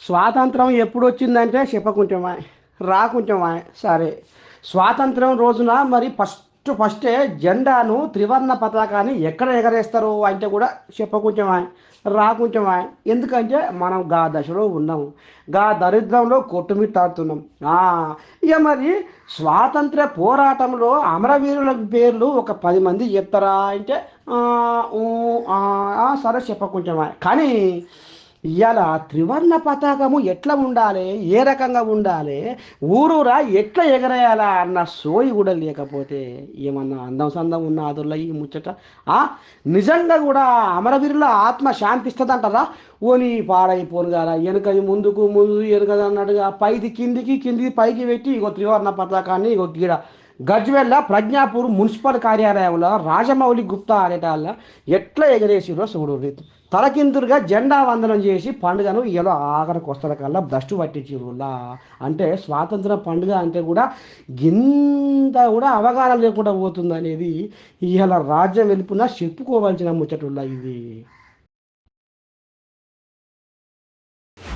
స్వాతంత్రం ఎప్పుడు వచ్చిందంటే చెప్పకుంటమా రాకుంటమా సరే. స్వాతంత్రం రోజున మరి ఫస్ట్ ఫస్టే జెండాను త్రివర్ణ పతాకాన్ని ఎక్కడ ఎగరేస్తారు అంటే కూడా చెప్పకుంటమా రాకుంటమా. ఎందుకంటే మనం గా దశలో ఉన్నాము గా దరిద్రంలో కొట్టుమిట్టాడుతున్నాం. ఇక మరి స్వాతంత్ర పోరాటంలో అమరవీరుల పేర్లు ఒక పది మంది చెప్తారా అంటే సరే చెప్పకుంటమా. కానీ ఇలా త్రివర్ణ పతాకము ఎట్లా ఉండాలి? ఏ రకంగా ఉండాలి? ఊరూరా ఎట్లా ఎగరేయాలా? అన్న సోయి కూడా లేకపోతే ఏమన్నా అందం సందం ఉన్న ఆదుర్ల ఈ ముచ్చట? నిజంగా కూడా అమరవీరుల ఆత్మ శాంతిస్తుందంటారా ఓని పాడైపోను కదా వెనుకది ముందుకు ముందు వెనుకది అన్నట్టుగా పైది కిందికి కిందికి పైకి పెట్టి ఇగో త్రివర్ణ పతాకాన్ని ఇగో గీడ గజ్వెల్ల ప్రజ్ఞాపూర్ మున్సిపల్ కార్యాలయంలో రాజమౌళి గుప్తా అనేటాళ్ళ ఎట్లా ఎగరేసిరో చూడు తలకిందులుగా జెండా వందనం చేసి పండుగను ఇలా ఆఖరికి వస్తారు కల్లా భ్రష్టు పట్టించిరులా అంటే స్వాతంత్ర పండుగ అంటే కూడా ఇంత కూడా అవగాహన లేకుండా పోతుంది అనేది ఇలా రాజ్యం వెలుపున చెప్పుకోవాల్సిన ముచ్చటుల్లా ఇది.